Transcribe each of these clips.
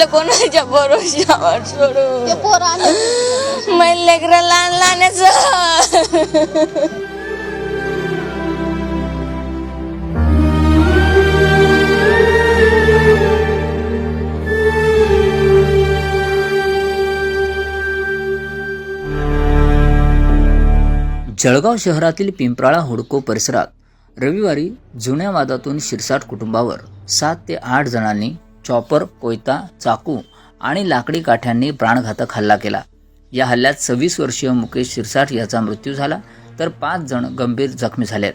लेकरांना कोणाच्या भरोशावर सोडू? ते पोरं आले. मै लेकरं लहान लहानच जळगाव शहरातील पिंपराळा हुडको परिसरात रविवारी जुन्या वादातून शिरसाट कुटुंबावर सात ते आठ जणांनी चॉपर कोयता चाकू आणि लाकडी काठ्यांनी प्राणघातक हल्ला केला. या हल्ल्यात सव्वीस वर्षीय मुकेश शिरसाट याचा मृत्यू झाला तर पाच जण गंभीर जखमी झालेत.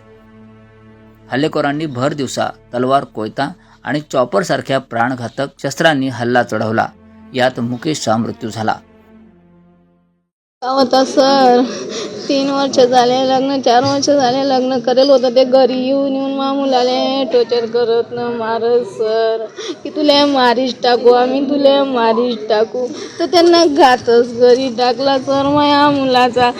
हल्लेखोरांनी भर दिवसा तलवार कोयता आणि चॉपरसारख्या प्राणघातक शस्त्रांनी हल्ला चढवला. यात मुकेशचा मृत्यू झाला. होता सर तीन वर्ष झाले लग्न चार वर्ष झाले लग्न करेल होतं ते घरी येऊन येऊन मा मुलाले टोचर करत न मारत सर की तुला मारीच टाकू आम्ही तुला मारीच टाकू. तर त्यांना घातच घरी टाकला सर माया मुलाचा.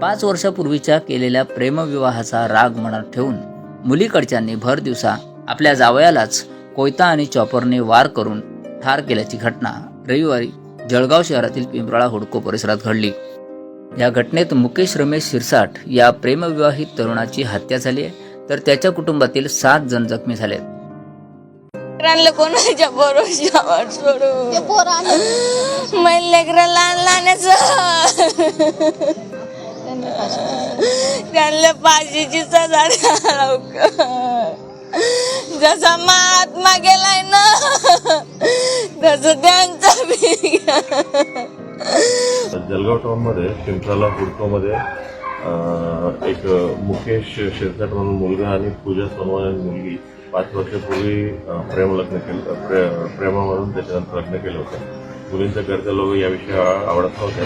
पाच वर्षापूर्वीच्या केलेल्या प्रेमविवाहाचा राग मनात ठेवून मुलीकडच्यांनी भर दिवसा आपल्या जावयालाच कोयता आणि चॉपरने वार करून ठार केल्याची घटना रविवारी जळगाव शहरातील पिंपराळा हुडको परिसरात घडली. या घटनेत मुकेश रमेश शिरसाट या प्रेमविवाहित तरुणाची हत्या झाली आहे. तर त्याच्या कुटुंबातील सात जण जखमी लेकरांना कोणाच्या सोडू लेकरं लहान लहानच. त्यांनी सजा जसा महात्मा गेलाय ना तसं त्यांचा जलगाव टाउनमध्ये पिंपराला हुडकोमध्ये एक मुकेश शिरसाट म्हणून मुलगा आणि पूजा सोनवणे मुलगी पाच वर्षापूर्वी प्रेम लग्न केलं प्रे प्रेमामधून त्याच्यानंतर लग्न केलं होतं. मुलींच्या घरच्या लोक याविषयी आवडत नव्हते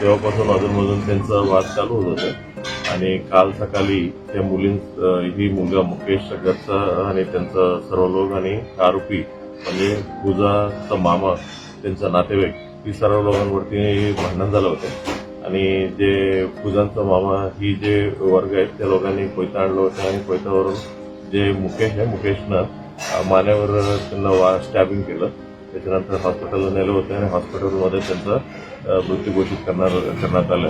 तेव्हापासून अजूनमधून त्यांचा वाद चालू होत होतं. आणि काल सकाळी त्या मुलीं ही मुलगा मुकेश घरचा आणि त्यांचा सर्व लोक आणि आरोपी म्हणजे पूजाचा मामा त्यांचा नातेवाईक ती सर्व लोकांवरती भांडण झालं होतं. आणि जे पूजांचा मामा ही जे वर्ग आहेत त्या लोकांनी कोयता आणलं होतं आणि कोयतावरून जे मुकेश आहे मुकेशनं मान्यावर त्यांना वा स्टॅबिंग केलं. त्याच्यानंतर हॉस्पिटलला नेलं होतं आणि हॉस्पिटलमध्ये त्यांचा मृत्यू घोषित करणार करण्यात आलं.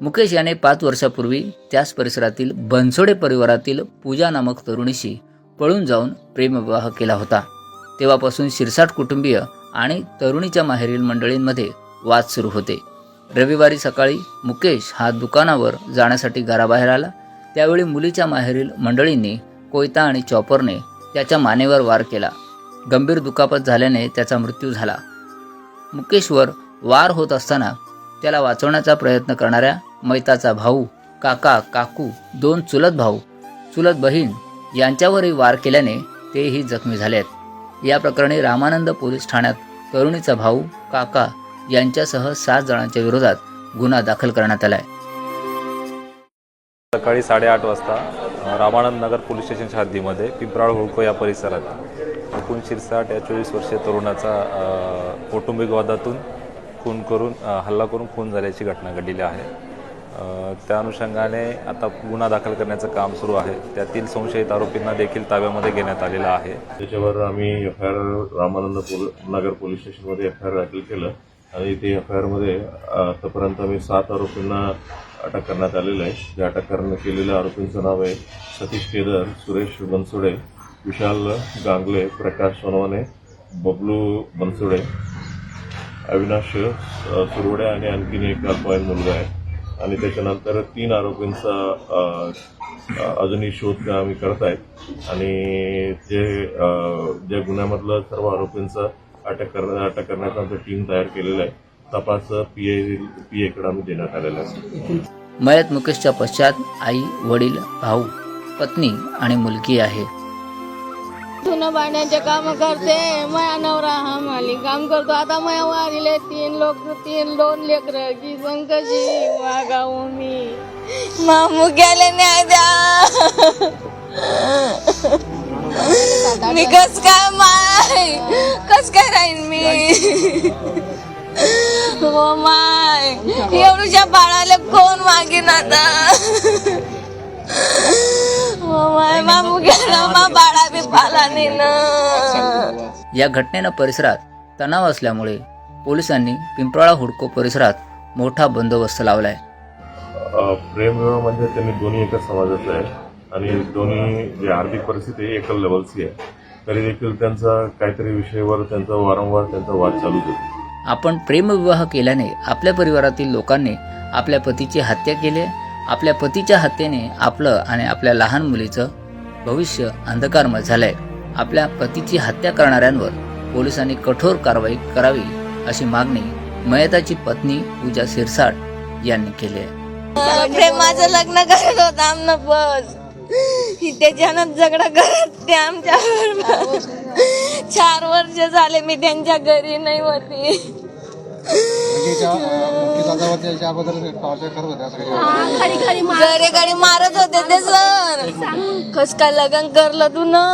मुकेश याने पाच वर्षापूर्वी त्याच परिसरातील बनसोडे परिवारातील पूजा नामक तरुणीशी पळून जाऊन प्रेमविवाह केला होता. तेव्हापासून शिरसाट कुटुंबीय आणि तरुणीच्या माहेरील मंडळींमध्ये वाद सुरू होते. रविवारी सकाळी मुकेश हा दुकानावर जाण्यासाठी घराबाहेर आला. त्यावेळी मुलीच्या माहेरील मंडळींनी कोयता आणि चॉपरने त्याच्या मानेवर वार केला. गंभीर दुखापत झाल्याने त्याचा मृत्यू झाला. मुकेशवर वार होत असताना त्याला वाचवण्याचा प्रयत्न करणाऱ्या मैताचा भाऊ काका काकू दोन चुलत भाऊ चुलत बहीण यांच्यावरही वार केल्याने तेही जखमी झाले आहेत या प्रकरणी रामानंद पोलीस ठाण्यात तरुणीचा भाऊ काका यांच्यासह सात जणांच्या विरोधात गुन्हा दाखल करण्यात आलाय. सकाळी साडेआठ वाजता रामानंद नगर पोलीस स्टेशनच्या हद्दीमध्ये पिंपराळ होळको या परिसरात एकूण शिरसाट या चोवीस वर्षीय तरुणाचा कौटुंबिक वादातून खून करून हल्ला करून खून झाल्याची घटना घडलेली आहे. त्या अनुषंगाने आता गुन्हा दाखल करण्याचं काम सुरू आहे. त्यातील संशयित आरोपींना देखील ताब्यामध्ये घेण्यात आलेला आहे. त्याच्यावर आम्ही एफ आय आर रामानंद पोल नगर पोलीस स्टेशनमध्ये एफ आय आर दाखल केलं. आणि ते एफ आय आरमध्ये आतापर्यंत आम्ही सात आरोपींना अटक करण्यात आलेलं आहे. जे अटक करण्यात केलेल्या आरोपींचं नाव आहे सतीश केदर सुरेश बनसोडे विशाल गांगले प्रकाश सोनवाने बबलू बनसोडे अविनाश सुरवडे आणि आणखीन एक अल्पवयीन मुलगा आहे. आणि त्याच्यानंतर तीन आरोपींचा अजूनही शोध आम्ही करत आहेत आणि जे ज्या गुन्ह्यामधलं सर्व आरोपींचा अटक करण्या अटक करण्याचा आमचं टीम तयार केलेलं आहे. तपास पी ए पी एकडे आम्ही देण्यात आलेला आहे. मयत मुकेशच्या पश्चात आई वडील भाऊ पत्नी आणि मुलगी आहे. धुणं भांड्याचे काम करते माया नवरा काम करतो. आता माया वारीले तीन लोक तीन दोन लेकर. की कशी वागावू मी. मामू गेले न्याय द्या. मी कस काय माय? कस काय राहीन मी? हो माय. एवढ्या बाळाला कोण मागीन आता? हो माय. मामू गेला मा बाळा बी पाला नाही ना या घटनेनं परिसरात तणाव असल्यामुळे पोलिसांनी पिंपळा हुडको परिसरात मोठा बंदोबस्त लावलाय. प्रेमविवाह म्हणजे त्यांनी दोन्ही एकाच समाजाचं आहे. आणि दोन्ही जी आर्थिक परिस्थिती आहे एकल लेवलची आहे. तरी देखील त्यांचा काहीतरी विषयावर त्यांचा वारंवार त्यांचा वाद चालूच होतो. आपण प्रेमविवाह केल्याने आपल्या परिवारातील लोकांनी आपल्या पतीची हत्या केली. आपल्या पतीच्या हत्येने आपलं आणि आपल्या लहान मुलीचं भविष्य अंधकारमय झालंय. आपल्या पतीची हत्या करणाऱ्यांवर पोलिसांनी कठोर कारवाई करावी अशी मागणी मयताची पत्नी पूजा सिरसाट यांनी केली आहे. प्रेमाचं लग्न करत होता आमनं बस त्याच्यानं झगडा करत ते आमच्यावर चार वर्ष झाले मी त्यांच्या घरी नाही होती. घरी घरी मारत होते ते सर कस काय लग्न करलं तू ना?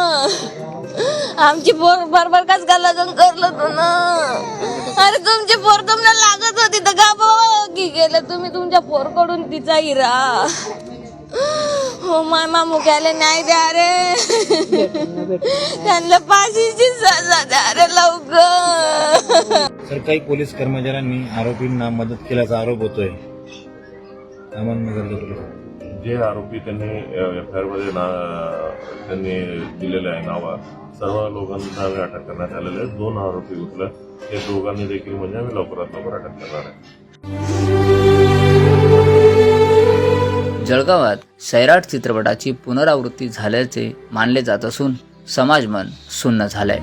आमची पोर बरोबर काच काय करलं तू ना. अरे तुमची पोर तुम्हाला लागत होती तर का की गेलं. तुम्ही तुमच्या पोरकडून तिचा हिरा हो माय मामू घ्यायला द्या रे. त्यांना फाशीची सजा द्या रे लवकर. तर काही पोलीस कर्मचाऱ्यांनी आरोपींना मदत केल्याचा आरोप होतोय. अहमदनगर जे आरोपी त्यांनी एफ आय आरमध्ये ना त्यांनी दिलेले आहे नावा सर्व लोकांना आम्ही अटक करण्यात आलेले आहे. दोन आरोपी उठले. ते दोघांनी देखील म्हणजे आम्ही लवकरात लवकर अटक करणार आहे. जळगावात सैराट चित्रपटाची पुनरावृत्ती झाल्याचे मानले जात असून समाजमन सुन्न झालंय.